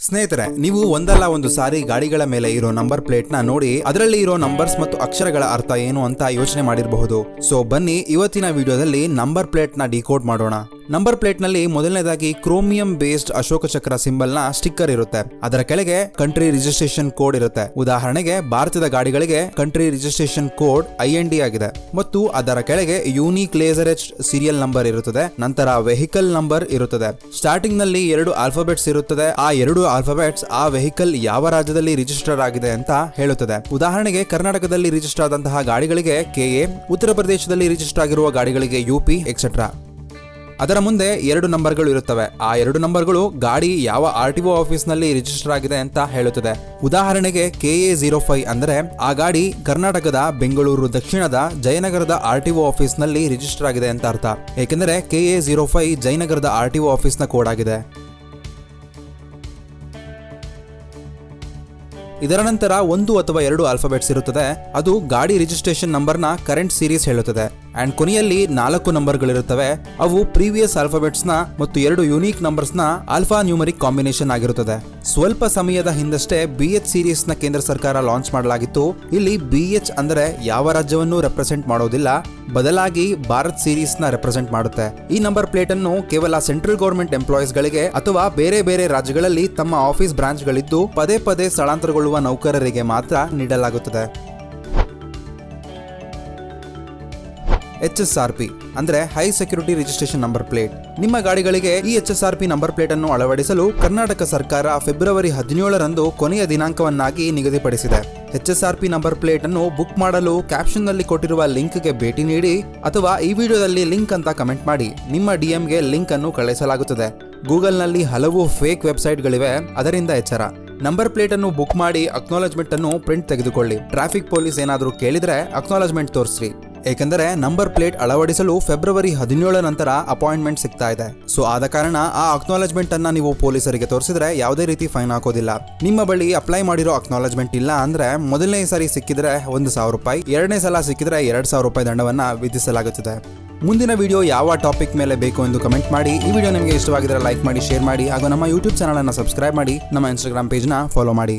ಸ್ನೇಹಿತರೆ, ನೀವು ಒಂದಲ್ಲ ಒಂದು ಸಾರಿ ಗಾಡಿಗಳ ಮೇಲೆ ಇರೋ ನಂಬರ್ ಪ್ಲೇಟ್ನ ನೋಡಿ, ಅದರಲ್ಲಿ ಇರೋ ನಂಬರ್ಸ್ ಮತ್ತು ಅಕ್ಷರಗಳ ಅರ್ಥ ಏನು ಅಂತ ಯೋಚನೆ ಮಾಡಿರಬಹುದು. ಸೊ, ಬನ್ನಿ, ಇವತ್ತಿನ ವಿಡಿಯೋದಲ್ಲಿ ನಂಬರ್ ಪ್ಲೇಟ್ನ ಡಿಕೋಡ್ ಮಾಡೋಣ. ನಂಬರ್ ಪ್ಲೇಟ್ನಲ್ಲಿ ಮೊದಲನೇದಾಗಿ chromium based Ashoka Chakra ಸಿಂಬಲ್ನ sticker ಇರುತ್ತೆ. ಅದರ ಕೆಳಗೆ ಕಂಟ್ರಿ ರಿಜಿಸ್ಟ್ರೇಷನ್ ಕೋಡ್ ಇರುತ್ತೆ. ಉದಾಹರಣೆಗೆ ಭಾರತದ ಗಾಡಿಗಳಿಗೆ country registration code I N D ಆಗಿದೆ. ಮತ್ತು ಅದರ ಕೆಳಗೆ unique laser H serial number ಇರುತ್ತದೆ. ನಂತರ ವೆಹಿಕಲ್ ನಂಬರ್ ಇರುತ್ತದೆ. ಸ್ಟಾರ್ಟಿಂಗ್ನಲ್ಲಿ ಎರಡು ಆಲ್ಫಾಬೆಟ್ಸ್ ಇರುತ್ತದೆ. ಆ ಎರಡು ಆಲ್ಫಾಬೆಟ್ಸ್ ಆ ವೆಹಿಕಲ್ ಯಾವ ರಾಜ್ಯದಲ್ಲಿ ರಿಜಿಸ್ಟರ್ ಆಗಿದೆ ಅಂತ ಹೇಳುತ್ತದೆ. ಉದಾಹರಣೆಗೆ ಕರ್ನಾಟಕದಲ್ಲಿ ರಿಜಿಸ್ಟರ್ ಆದಂತಹ ಗಾಡಿಗಳಿಗೆ ಕೆಎ ಉತ್ತರ ಪ್ರದೇಶದಲ್ಲಿ ರಿಜಿಸ್ಟರ್ ಆಗಿರುವ ಗಾಡಿಗಳಿಗೆ ಯುಪಿ ಎಕ್ಸೆಟ್ರಾ ಅದರ ಮುಂದೆ ಎರಡು ನಂಬರ್ಗಳು ಇರುತ್ತವೆ. ಆ ಎರಡು ನಂಬರ್ಗಳು ಗಾಡಿ ಯಾವ ಆರ್ ಟಿ ಒ ಆಫೀಸ್ನಲ್ಲಿ ರಿಜಿಸ್ಟರ್ ಆಗಿದೆ ಅಂತ ಹೇಳುತ್ತದೆ. ಉದಾಹರಣೆಗೆ ಕೆ ಎ ಜೀರೋ ಫೈವ್ ಅಂದರೆ ಆ ಗಾಡಿ ಕರ್ನಾಟಕದ ಬೆಂಗಳೂರು, ದಕ್ಷಿಣದ ಜಯನಗರದ ಆರ್ ಟಿ ಒ ಆಫೀಸ್ನಲ್ಲಿ ರಿಜಿಸ್ಟರ್ ಆಗಿದೆ ಅಂತ ಅರ್ಥ. ಏಕೆಂದರೆ ಕೆ ಎ ಜೀರೋ ಫೈವ್ ಜಯನಗರದ ಆರ್ ಟಿ ಒ ಆಫೀಸ್ನ ಕೋಡ್ ಆಗಿದೆ. ಇದರ ನಂತರ ಒಂದು ಅಥವಾ ಎರಡು ಆಲ್ಫಾಬೆಟ್ಸ್ ಇರುತ್ತದೆ. ಅದು ಗಾಡಿ ರಿಜಿಸ್ಟ್ರೇಷನ್ ನಂಬರ್ನ ಕರೆಂಟ್ ಸೀರೀಸ್ ಹೇಳುತ್ತದೆ. ಅಂಡ್ ಕೊನೆಯಲ್ಲಿ ನಾಲ್ಕು ನಂಬರ್ಗಳಿರುತ್ತವೆ. ಅವು ಪ್ರೀವಿಯಸ್ ಆಲ್ಫಾಬೆಟ್ಸ್ನ ಮತ್ತು ಎರಡು ಯುನೀಕ್ ನಂಬರ್ಸ್ನ ಆಲ್ಫಾ ನ್ಯೂಮರಿಕ್ ಕಾಂಬಿನೇಷನ್ ಆಗಿರುತ್ತದೆ. ಸ್ವಲ್ಪ ಸಮಯದ ಹಿಂದಷ್ಟೇ ಬಿ ಎಚ್ ಸೀರೀಸ್ನ ಕೇಂದ್ರ ಸರ್ಕಾರ ಲಾಂಚ್ ಮಾಡಲಾಗಿತ್ತು. ಇಲ್ಲಿ ಬಿ ಎಚ್ ಅಂದರೆ ಯಾವ ರಾಜ್ಯವನ್ನು ರೆಪ್ರೆಸೆಂಟ್ ಮಾಡೋದಿಲ್ಲ, ಬದಲಾಗಿ ಭಾರತ್ ಸೀರೀಸ್ನ ರೆಪ್ರೆಸೆಂಟ್ ಮಾಡುತ್ತೆ. ಈ ನಂಬರ್ ಪ್ಲೇಟ್ ಅನ್ನು ಕೇವಲ ಸೆಂಟ್ರಲ್ ಗೌರ್ಮೆಂಟ್ ಎಂಪ್ಲಾಯೀಸ್ ಗಳಿಗೆ ಅಥವಾ ಬೇರೆ ಬೇರೆ ರಾಜ್ಯಗಳಲ್ಲಿ ತಮ್ಮ ಆಫೀಸ್ ಬ್ರಾಂಚ್ಗಳಿದ್ದು ಪದೇ ಪದೇ ಸ್ಥಳಾಂತರಗೊಳ್ಳುವ ನೌಕರರಿಗೆ ಮಾತ್ರ ನೀಡಲಾಗುತ್ತದೆ. ಎಚ್ ಎಸ್ ಆರ್ ಪಿ ಅಂದ್ರೆ high security registration number plate ನಿಮ್ಮ ಗಾಡಿಗಳಿಗೆ ಈ H S R P number plate ಅನ್ನು ಅಳವಡಿಸಲು ಕರ್ನಾಟಕ ಸರ್ಕಾರ ಫೆಬ್ರವರಿ ಹದಿನೇಳರಂದು ಕೊನೆಯ ದಿನಾಂಕವನ್ನಾಗಿ ನಿಗದಿಪಡಿಸಿದೆ. H S R P number plate ಅನ್ನು ಬುಕ್ ಮಾಡಲು ಕ್ಯಾಪ್ಷನ್ನಲ್ಲಿ ಕೊಟ್ಟಿರುವ ಲಿಂಕ್ಗೆ ಭೇಟಿ ನೀಡಿ ಅಥವಾ ಈ ವಿಡಿಯೋದಲ್ಲಿ ಲಿಂಕ್ ಅಂತ ಕಮೆಂಟ್ ಮಾಡಿ. ನಿಮ್ಮ ಡಿಎಂಗೆ ಲಿಂಕ್ ಅನ್ನು ಕಳಿಸಲಾಗುತ್ತದೆ ಗೂಗಲ್ನಲ್ಲಿ ಹಲವು ಫೇಕ್ ವೆಬ್ಸೈಟ್ಗಳಿವೆ ಅದರಿಂದ ಎಚ್ಚರ. ನಂಬರ್ ಪ್ಲೇಟ್ ಅನ್ನು ಬುಕ್ ಮಾಡಿ ಅಕ್ನಾಲಜ್ಮೆಂಟ್ ಅನ್ನು ಪ್ರಿಂಟ್ ತೆಗೆದುಕೊಳ್ಳಿ. ಟ್ರಾಫಿಕ್ ಪೊಲೀಸ್ ಏನಾದರೂ ಕೇಳಿದ್ರೆ ಅಕ್ನಾಲಜ್ಮೆಂಟ್ ತೋರಿಸ್ರಿ. ಏಕೆಂದರೆ ನಂಬರ್ ಪ್ಲೇಟ್ ಅಳವಡಿಸಲು ಫೆಬ್ರವರಿ ಹದಿನೇಳ ನಂತರ ಅಪಾಯಿಂಟ್ಮೆಂಟ್ ಸಿಗ್ತಾ ಇದೆ. ಸೊ ಆದ ಕಾರಣ ಆ ಅಕ್ನಾಲಜ್ಮೆಂಟ್ ಅನ್ನ ನೀವು ಪೊಲೀಸರಿಗೆ ತೋರಿಸಿದ್ರೆ ಯಾವುದೇ ರೀತಿ ಫೈನ್ ಹಾಕೋದಿಲ್ಲ. ನಿಮ್ಮ ಬಳಿ ಅಪ್ಲೈ ಮಾಡಿರೋ ಅಕ್ನಾಲಜ್ಮೆಂಟ್ ಇಲ್ಲ ಅಂದ್ರೆ ಮೊದಲನೇ ಸಾರಿ ಸಿಕ್ಕಿದ್ರೆ ಒಂದು ಸಾವಿರ ರೂಪಾಯಿ, ಎರಡನೇ ಸಲ ಸಿಕ್ಕಿದ್ರೆ ಎರಡ್ ಸಾವಿರ ರೂಪಾಯಿ ದಂಡವನ್ನ ವಿಧಿಸಲಾಗುತ್ತದೆ. ಮುಂದಿನ ವಿಡಿಯೋ ಯಾವ ಟಾಪಿಕ್ ಮೇಲೆ ಬೇಕು ಎಂದು ಕಮೆಂಟ್ ಮಾಡಿ. ಈ ವಿಡಿಯೋ ನಿಮಗೆ ಇಷ್ಟವಾಗಿದ್ರೆ ಲೈಕ್ ಮಾಡಿ ಶೇರ್ ಮಾಡಿ ಹಾಗೂ ನಮ್ಮ ಯೂಟ್ಯೂಬ್ ಚಾನಲ್ ಅನ್ನು ಸಬ್ಸ್ಕ್ರೈಬ್ ಮಾಡಿ, ನಮ್ಮ ಇನ್ಸ್ಟಾಗ್ರಾಮ್ ಪೇಜ್ನ ಫಾಲೋ ಮಾಡಿ.